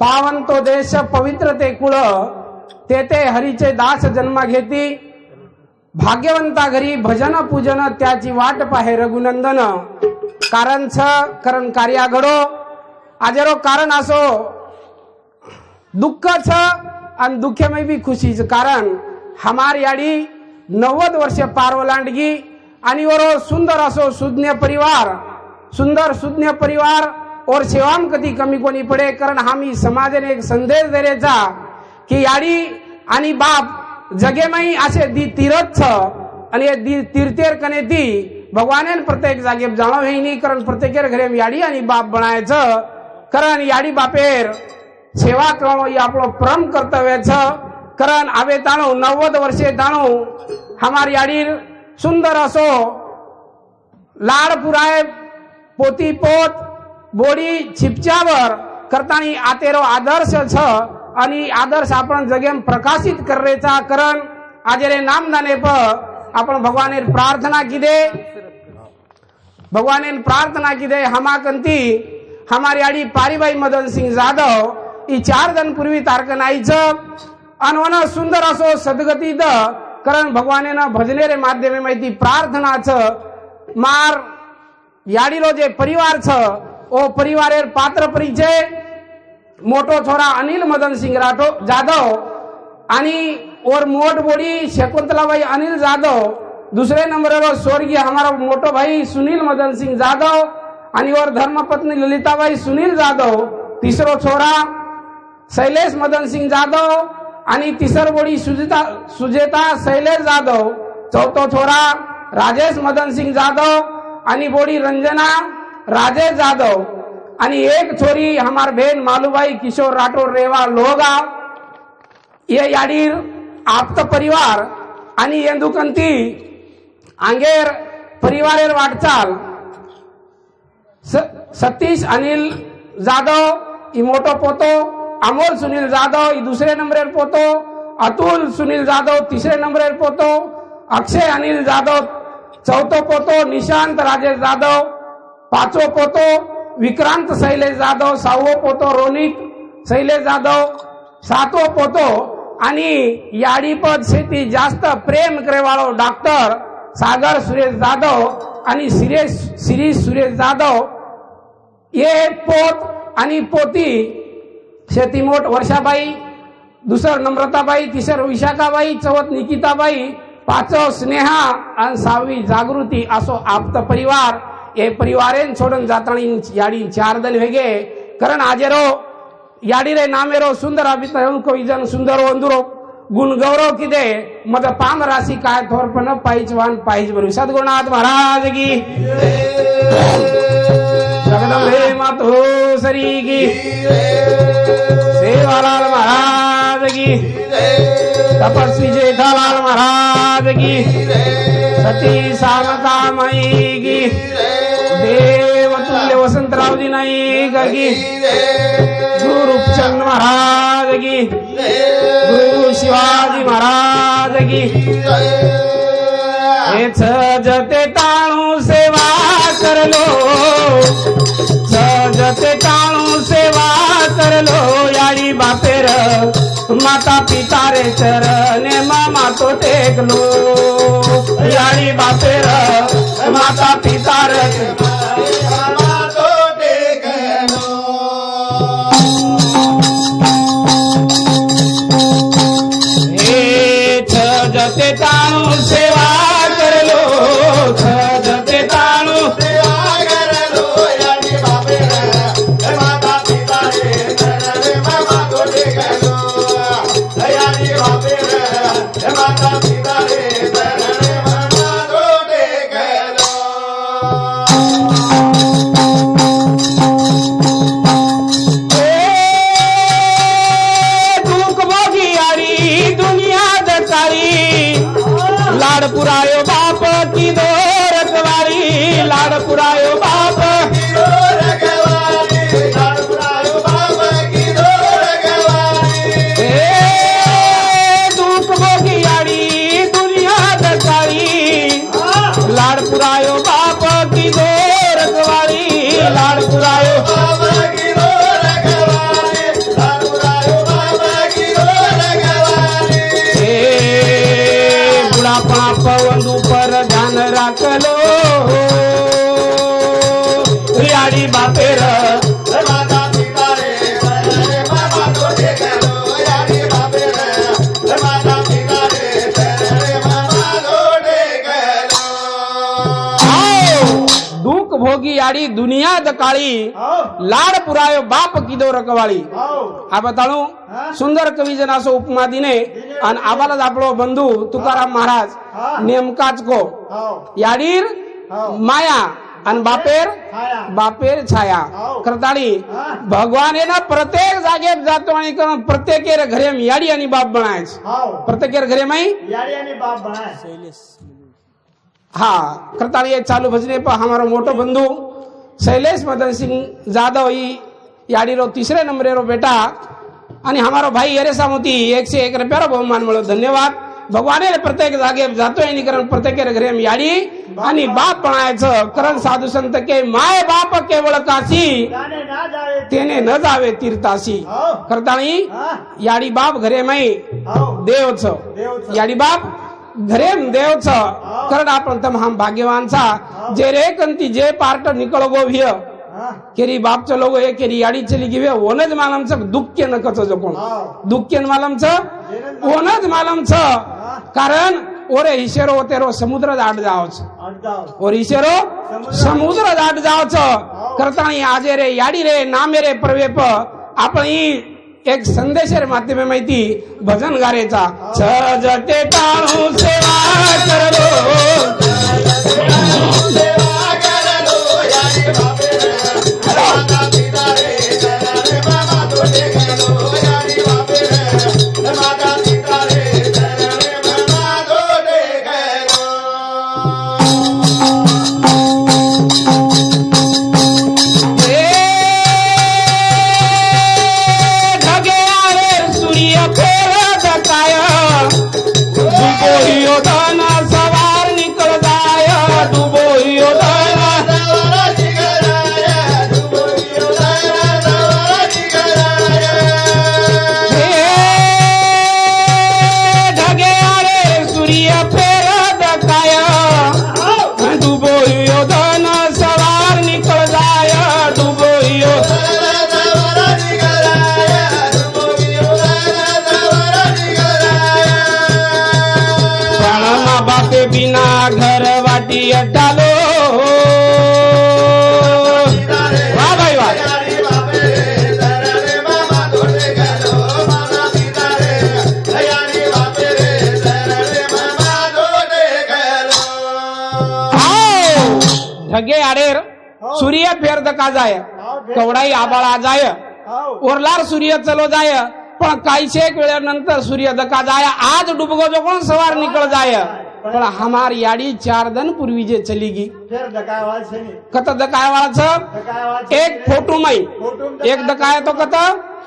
पावन तो देश पवित्र ते कुळ तेथे हरीचे दास जन्म घेती. भाग्यवंता घरी भजन पूजन त्याची वाट पाहे रघुनंदन. कारण छ कारण कार्या घडो आजरो कारण असो. दुःख छ आणि दुःखमय बी खुशीच कारण. हमार याडी नव्वद वर्ष पार ओलांडगी. आणि वरो सुंदर असो सुज्ञ परिवार सुंदर सुज्ञ परिवार और सेवाम कधी कमी कोणी पडे कारण आम्ही समाजाने एक संदेश देण्याचा की याडी आणि बाप जगेमई असे दी तीरथ आणि दी तीर्थेर कने ती भगवाने प्रत्येक जागेप जाणव हे नाही कारण प्रत्येकेर घरे याडी आणि बाप बनायचं कारण याडी बापेर सेवा करणं हे आपलं परम कर्तव्याचं कारण आवे ताणू नव्वद वर्षे ताणू हमार याडीर सुंदर असो लाड पुराय पोती पोत बोडी छिपच्यावर करतानी आतेरो आदर्श छ आणि आदर्श आपण जगेम प्रकाशित करण्याचा कारण. आजरे नामदाने प आपण भगवाने प्रार्थना किदे. भगवाने प्रार्थना किदे. हमाकंती हमारी आडी पारीबाई मदन सिंग जाधव ही चार जण पूर्वी तारकन आईचं अन सुंदर असो सदगती द कारण भगवानेनं भजनेरे माध्यमे माहिती प्रार्थनाचं मार याडीलो जे परिवार छ ओ परिवारेर पात्र परिचय मोठो छोरा अनिल मदन सिंग राठो जाधव आणि और मोठ बोडी शकुंतलाबाई अनिल जाधव दुसरे नंबरवर स्वर्गीय हमारा मोठो भाई सुनील मदन सिंग जाधव आणि और धर्मपत्नी ललिताबाई सुनील जाधव तिसरो छोरा शैलेश मदन सिंग जाधव आणि तिसर बोडी सुजिता सुजेता शैलेश जाधव चौथो छोरा राजेश मदन सिंग जाधव आणि बोडी रंजना राजेश जाधव. आणि एक छोरी हमार बहन मालूबाई किशोर राठोड रेवा लोहगाव ये याडीर आप्त परिवार आणि येंदुकंती आंगेर परिवारेर वाटचाल. स- सतीश अनिल जाधव इमोटो पोतो अमोल सुनील जाधव ही दुसरे नंबरेर पोतो अतुल सुनील जाधव तिसरे नंबरेर पोतो अक्षय अनिल जाधव चौथो पोतो निशांत राजेश जाधव पाचवो पोतो विक्रांत शैलेश जाधव सहावो पोतो रोनित शैलेश जाधव सातवो पोतो आणि याडीपद शेती जास्त प्रेम करेवाळो डॉक्टर सागर सुरेश जाधव आणि सुरेश शिरीष सुरेश जाधव. हे पोत आणि पोती शेतीमोट वर्षाबाई दुसर नम्रताबाई तिसर विशाखाबाई चौथ निकिताबाई पाचव स्नेहा आणि सहावी जागृती असो आप्त परिवार. हे परिवारेन सोडून जातानी याडी चार दल वेगे कारण आजेरो याडीरे नामेरो सुंदर अभितरण कविजन सुंदर वंदुरो. गुण गौरव किदे? मद पाम राशी काय थोरपण पाहिजवान पाहिज बरू सद्गुणाथ महाराज की जगदम मातो हो सरी की। सेवालाल महाराज की। तपस्वी जेठालाल महाराज की। सती सामता माई की। देवतुल्य वसंतरावजी नाईक की। गुरु रूपचंद महाराज की। गुरु शिवाजी महाराज की। हेच जते ताणू सेवा करलो जते ताणू सेवा करलो याडी बापेर माता पिता रे चरणे मामा तो टेकलो याडी बापेर माता पिता रे पुरा लाड़ी दुनिया दकाली लाड़ पुरायो बाप किदो रकवाळी આ બતાડું સુંદર કવિ જનાસો उपमा दिने આબાલ જ आपलो बंधू तुकाराम महाराज नेमकाच को. याडीर माया आणि बापेर बापेर छाया. करताळी भगवान हे ना प्रत्येक जागेत जातो आणि प्रत्येकेर घरे याडी आणि बाप बनायच. प्रत्येकेर घरे माई हा. करताळी चालू भजने पण हमारो मोठो बंधू. शैलेश मदन सिंह जाधव ही याडीरो तीसरे नंबरे रो बेटा। आणि हमारो भाई अरेसा मोती एकशे एक रुपया बहुमान मिळो। धन्यवाद। भगवाने प्रत्येक जागे जातोय कारण प्रत्येक घरे याडी। आणि बाप म्हणायचं करण साधू संत के माय बाप केवळ काशी। तेने न जावे तीर्थाशी करतानी याडी बाप घरे माई देवच याडी बाप घरेम देवच खरडा प्रथम हम भाग्यवान सा। जे रे कंती जे पार्ट निकल गो भिय। केरी बाप चलो गो हे केरी याडी चली गिवे वनज मालम छ दुख के दुःख्य नकच जो कोण दुःख्य मालम छ वनज मालम। छ कारण ओरे हिशेरो तेरो समुद्र दाट जाओच और हिशेरो समुद्र दाट। छ करताणी आजे रे याडी रे नामे रे प्रवेप। आपण ही एक संदेशर माध्यमे माहिती भजन गारेचा. सजते टाळू सेवा करलो का जाय? कवडाई आबाळ जाय. ओरलार सूर्य चलो जाय. पण काहीशेक वेळेनंतर सूर्य दका जाय. आज डुबगो जो कोण सवार निकल जाय. पण हमार याडी चार दन पूर्वी जे चली गी. कत दकाय वाळाच एक फोटो माई एक दकाय तो कत?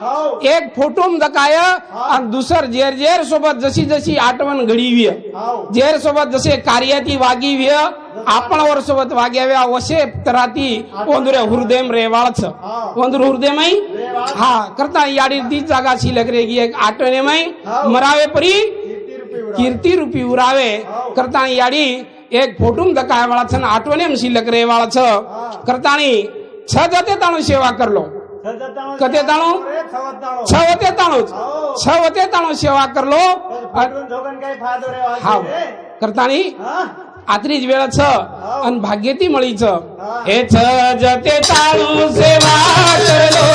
एक फोटूम दकाय आणि दुसर जेर जेर सोबत जशी जशी आठवण घडीवी जेर सोबत जसे कार्याती वागी आपण वर सोबत वाग्याव्या वशे तराती ओंदुरे हृदयम रेवाळच ओंदुर हृदयमय हा करता याडी तीच जागा शिलक रे एक आठवणेमय मरावे परी? कीर्ती रूपी उरावे करता याडी एक फोटूम दकाय वाळाच आठवणे शिलक रे वाळाच करतानी छ। जाते ताणू सेवा करलो કતેતાણું છ વતેતાણું છ વતેતાણું સેવા કરલો હા. કરતાની? આત્રી જ વેળા છ. અને ભાગ્યથી મળી છ. એ છ જતે તારું સેવા કરલો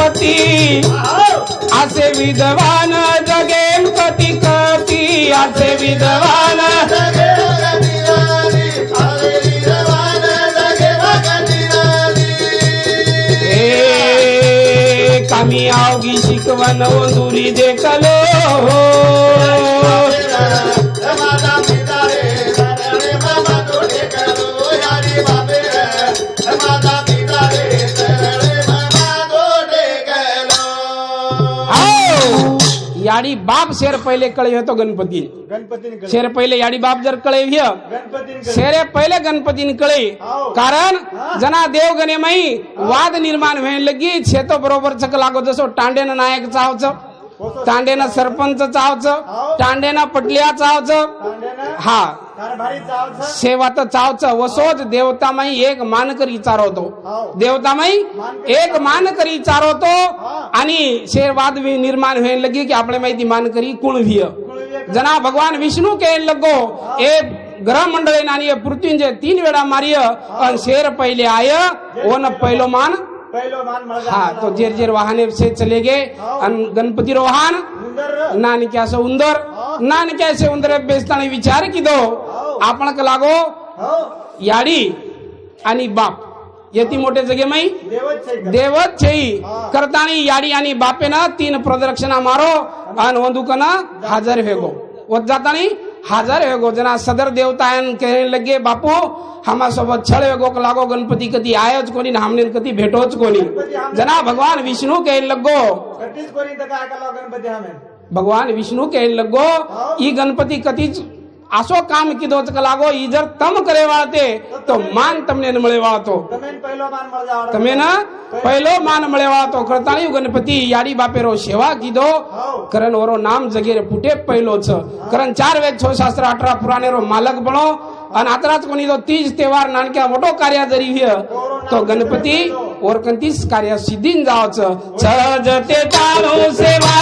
गणपती. असे विद्वान जगेल कती कती असे विद्वान ए कामी आवगी शिकवण ओंदुरी देखलो. आओ याडी बाप शेर पहिले कळे होतो गणपती शेर पहिले याडी बाप जर कळे शेरे पहिले गणपतीने कळे. कारण जना देव गणेमाई वाद निर्माण व्हायला लगी शेतो बरोबर चक लागो जसो टांडेनं नायक चावचं तांडेनं सरपंच चावचं टांडेनं पटलिया चावचं. हा. चावचं? सेवात चावचं. वसोज देवतामाई एक मानकरी चारवतो हाव. देवतामाई एक मानकरी चारवतो आणि शेरवाद निर्माण व्हायला लगी की आपल्या माहिती मानकरी कुण व्हिय जना भगवान विष्णू के लगो. ए ग्रह मंडळे आणि पृथ्वींचे तीन वेळा मारिय. आणि शेर पहिले आय. ओन पहिलो मान. पहिलो मान मला हा तो जेर जेर वाहने से चले गे. आणि गणपती रो वाहन सुंदर नानिक्यास उंदर. उंदर बेसताना विचार की दो आपण लागो हो याडी आणि बाप येती मोठे जगे माई? देवच छेई करतानी याडी आणि बापेना तीन प्रदक्षिणा मारो आणि वंदुकन हजर वेगो वत जातानी हजर वेगो जना सदर देवतायन कहने लगे बापू हमा सोबत छळ वेगो क लागो गणपती कधी आयोच कोणी न हमने कधी भेटोच कोणी जना भगवान विष्णू कहने लगो गणपती भगवान विष्णू कहने लगो ई गणपती कधीच आसो काम कीदो लागो ई जर तम करे वा ते तो मान तमने न मळे वातो तमे ना पेलो मान मलेवा तो करता नी गणपति यारी बापेरो सेवा कीदो. करण और नाम जगेरो पुटे पलो छ करण चार वेद छो शास्त्र अठरा पुराणे रो मालक बनो अन अतराज कोनी तो तीज त्योहार नानकिया वटो कार्या जरी हुयो तो गणपति और कंतीस कार्या सिद्धी न जावो छे तेता सेवा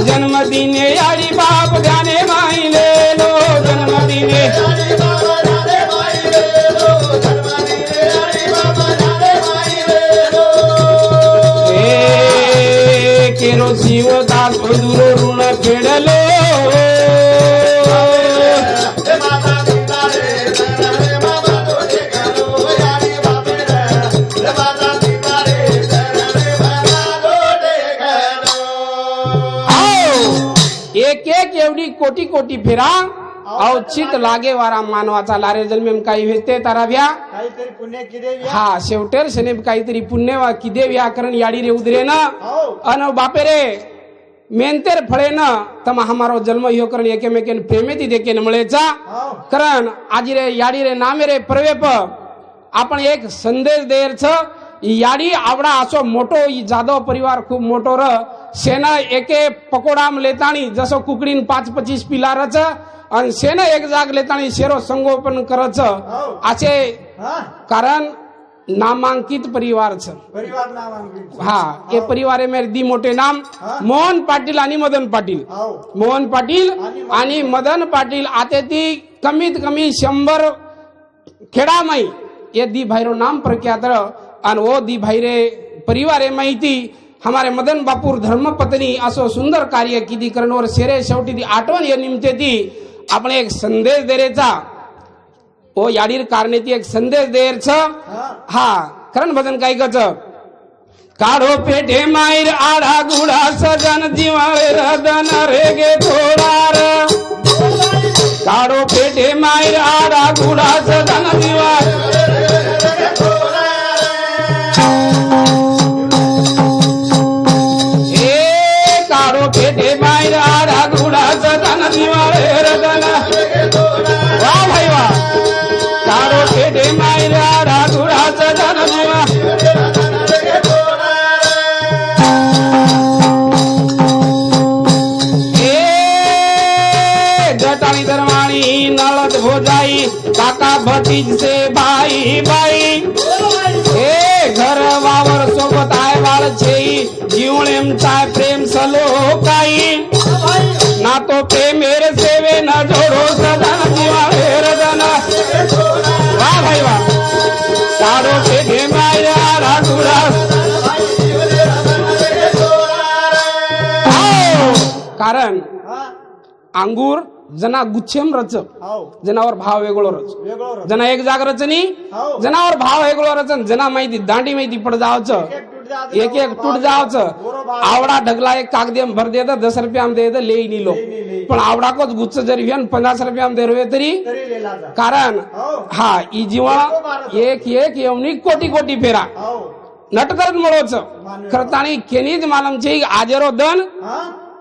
जन्मदिने याडी बाप ध्याने कोटी कोटी फेरा लागे वारा मानवाचा लारे जन्मेम काही भेटते तारा भ्या काहीतरी पुण्य किती हा शेवटेर शने काहीतरी पुण्य वा किदे व्याकरण याडी रे उदरे ना। हो। अन बापे रे मेंतेर फळे न तम हमारो जन्म ह्यो करण एकेमेकेन प्रेमेती देकेन मळेचा। हो। कारण आजी रे याडी रे नामे रे परवेप। आपण एक संदेश देर छ ઈ યાડી આવડા આસો મોટો ઈ જાદવ પરિવાર ખૂબ મોટો ર સેના એકે પકોડામ લેતાણી જસો કુકડીન પાંચ પચીસ પિલાર છે અને સેના એક જાગ લેતાણી શેરો સંગોપન કરે છે આછે હા કારણ નામાંકિત પરિવાર છે પરિવાર નામ અંગ્રેજી. हा हे परिवार मेरे दी मोठे नाम मोहन पाटील आणि मदन पाटील हो मोहन पाटील आणि मदन पाटील आता ती कमीत कमी शंभर खेडामाई ये दी भाईरो नाम प्रख्यात र. आणि ओ दी भाईरे परिवारे माहिती हमारे मदन बापूर धर्मपत्नी असो सुंदर कार्य किती करणवर शेरे शेवटी ती आठवण या निमते ती आपण एक संदेश देरेचा. ओ याडीर कारणे ती एक संदेश देरच. हा करण भजन काय कच काढो पेठे माईर आढा गुढा सजन जिवाळे रदन रे गे थोडार काढो पेठे माईर आढा गुढा सजन मातींचे बाई बाई. हे घर वावर सोबत आहे बाळ छेई जीवन जिवळेमचा प्रेम सलो काही ना तो प्रेम एर सेवे ना जोडो सदा जीवा एर जना. वा भाई वा. साडो ते घे माया राजुरा. हो. कारण अंगूर जना गुच्छेम रच. जनावर भाव वेगळो रच. जना एक जाग रचनी जनावर भाव वेगळो रचन जना माहिती दांडी माहिती पड जावच. एक एक तुट जावच. आवडा ढगला एक कागदेम भर देत दस रुपया में देत लेई नी लो. पण आवडाकोच गुच्छ जरी घेऊन पन्नास रुपया में देवे तरी कारण हा ई जीवन एक एक येऊनी कोटी कोटी फेरा. नटकरण मोडोच. खरं ताणी केनीज मालमचे आजेरो दन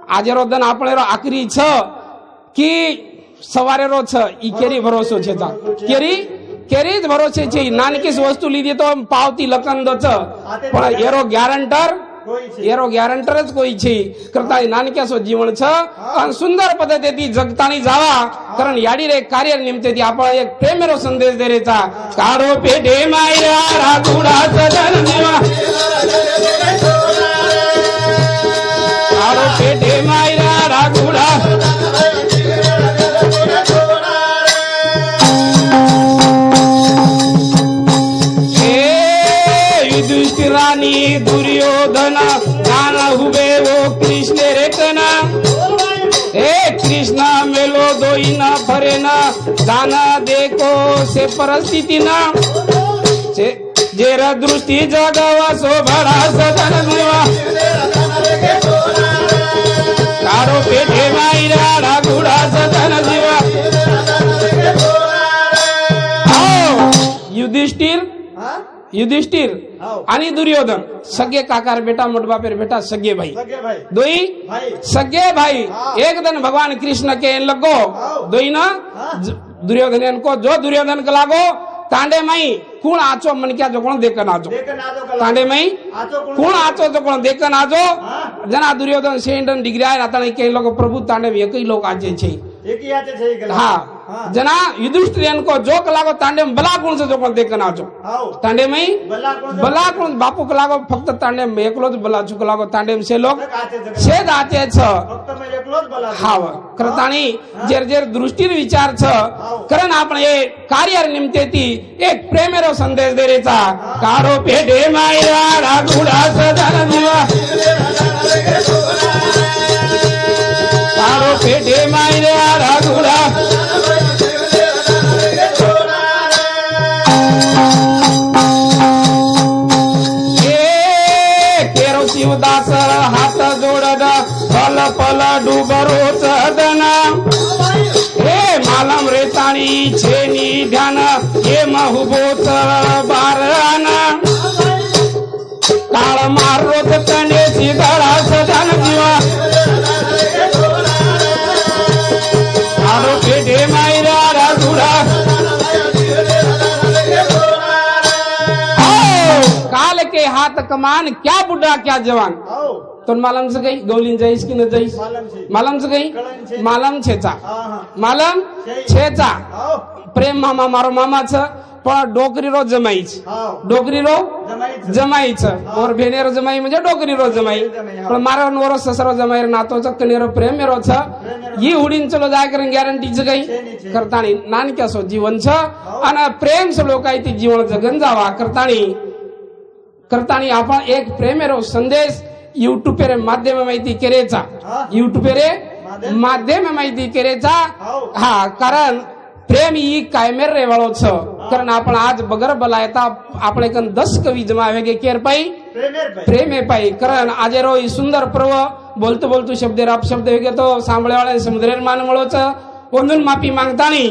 आजेरो दन आपण आकरी छ. કે સવારે રો છ ઈ કેરી ભરોસો છે તા કેરી કેરી જ ભરોસે છે ઈ નાનકી વસ્તુ લીધી તો પાવતી લકન દો છ પણ એરો ગેરંટર કોઈ છે એરો ગેરંટર જ કોઈ છે કરતા નાનક્યા સો જીવન છે અને સુંદર પદ્ધતિથી જગતાની જાવા કારણ યાડી રે કાર્ય નિમિત્તેથી આપણે એક પ્રેમેરો સંદેશ દે રેતા કાળો પેઢે માયરા રાગુડા સદન દેવા કાળો दाना देखो से परिस्थिति ना। जेरा दृष्टि जगावा सो बड़ा सदन मेवा। कारो पेटे मायरा राघुड़ा सदन जीवा युधिष्ठिर। हाँ? युधिष्ठिर आणि दुर्योधन सगळे काकार बेटा मोठबापेर बेटा सगळे भाई। दोई? सगळे भाई। हाँ। एक दिन भगवान कृष्ण के लगो। दोई ना? हाँ। दुर्योधन को जो दुर्योधन को लागो तांडे मई कुण आचो मन क्या जो कोण देखन आजो? तांडे मई कुण आचो जो कोण देखन आजो? जना दुर्योधन सेंडन डिग्राय रातण कई लोग प्रभु तांडे में कई लोग आजे छे। एक ही आते छे हां। जना युधिष्ठिर को जो कलागो तांडे में बला गुण से जो कोण देखन आजो। तांडे मई बला कुण बापू कलागो फक्त तांडे में एकलो बला चुक लागो तांडे में से लोग से आते छ। मैं विचार छ कारण आपण हे कार्य निमित्ते ती एक प्रेमेरो संदेश देरेचा कारो पेढे मायरा रागुडा छेनी ध्यान हे महुबोच बारन काळ मारोत तने सिगळा सदन दिवा आरो पेढे मायरा राजुडा. आओ, काल के हाथ कमान क्या बुढ़ा क्या जवान. तर मालामचं काही गवलीन जाईस की न जाईस मालामचं काही? मालम छेचा। मालम छेचा। प्रेम मामा मारो मामाच पण डोकरी रोज जमाईच डोकरी रो जमाईच और भेनेर जमाई म्हणजे डोकरी रोज जमाई। पण मारो नोरो ससरो जमाई नातोच कनेरो प्रेम रोच ही हुडीन चलो जाय करेन गॅरंटीच काही। करतानी। नानक्या सो छ। आणि प्रेम सलो काही ती जीवन जगन जावा। करताणी करताणी आपण एक प्रेमेरो संदेश। युट्यूब रे माध्यम माहिती केरेचा हा. युट्यूब रे माध्यम? माध्यम माहिती केरेचा हाव. हा कारण प्रेम ही कायमेर रेवाळो छ कारण आपण आज बगर बलायता આપણે કન 10 કવિ જમાવે કે કેર પાઈ પ્રેમેર ભાઈ પ્રેમે પાઈ કારણ આજે રો ઈ સુંદર પર્વ બોલતો બોલતો શબ્દ રાપ શબ્દ વેગે તો સાંભળે વાળા સમુદ્રેર માન મળો છે ಒಂದೊಂದು ಮಾಪಿ ಮಾಂಗ್ತಾಣಿ